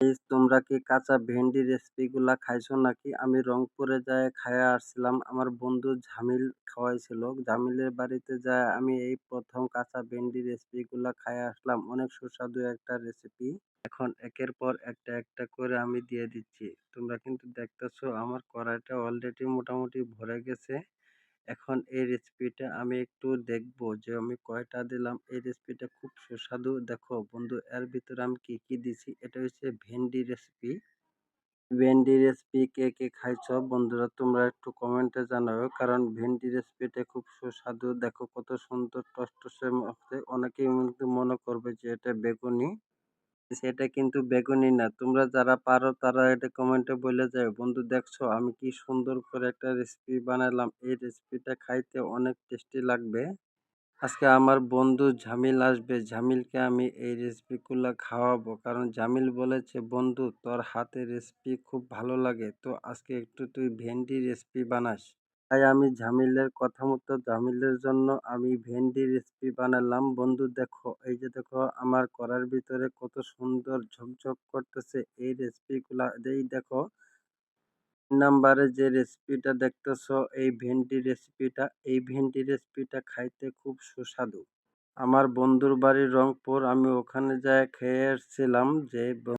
Guys তোমরা কি কাঁচা ভেন্ডি রেসিপিগুলা খাইছো নাকি? আমি রংপুরে যায় খাইয়া আসছিলাম, আমার বন্ধু ঝামিল খাওয়াইছিল। ঝামিলের বাড়িতে যায় আমি এই প্রথম কাঁচা ভেন্ডি রেসিপিগুলা খাইয়া আসলাম। অনেক সুস্বাদু একটা রেসিপি। এখন একের পর একটা একটা করে আমি দিয়ে দিচ্ছি। তোমরা কিন্তু দেখতেছো, আমার কড়াইটা অলরেডি মোটামুটি ভরে গেছে। এখন এই রেসিপিটা আমি একটু দেখব যে আমি কয়টা দিলাম। এই রেসিপিটা খুব সুস্বাদু। দেখো বন্ধু, এর ভিতরে আমি কী কী দিছি? এটা হচ্ছে ভেন্ডি রেসিপি ভেন্ডি রেসিপি কে কে খাইছ? বন্ধুরা, তোমরা একটু কমেন্টে জানাও, কারণ ভেন্ডি রেসিপিটা খুব সুস্বাদু। দেখো কত সুন্দর, টসটসে মধ্যে অনেকেই মনে করবে যে এটা বেগুনি। সেটা কিন্তু বেগুনি না। তোমরা যারা পারো তারা এটা কমেন্টে বলে যাও। বন্ধু, দেখছ আমি কি সুন্দর করে একটা রেসিপি বানালাম। এই রেসিপিটা খাইতে অনেক টেস্টি লাগবে। আজকে আমার বন্ধু ঝামিল আসবে। ঝামিলকে আমি এই রেসিপিগুলো খাওয়াবো। কারণ জামিল বলেছে, বন্ধু, তোর হাতে রেসিপি খুব ভালো লাগে। তো আজকে একটু তুই ভেন্ডি রেসিপি বানাস। তাই আমি ঝামিলের কথা মতো, ঝামিলের জন্য আমি ভেন্ডি রেসিপি বানালাম। বন্ধু দেখো, এই যে দেখো আমার করার ভিতরে কত সুন্দর ঝকঝক করতেছে এই রেসিপিগুলা এই দেখো, নাম্বারে যে রেসিপিটা দেখতেছো, এই ভেন্ডি রেসিপিটা এই ভেন্ডি রেসিপিটা খাইতে খুব সুস্বাদু। আমার বন্ধুর বাড়ি রংপুর, আমি ওখানে যায় খেয়ে এসেছিলাম যে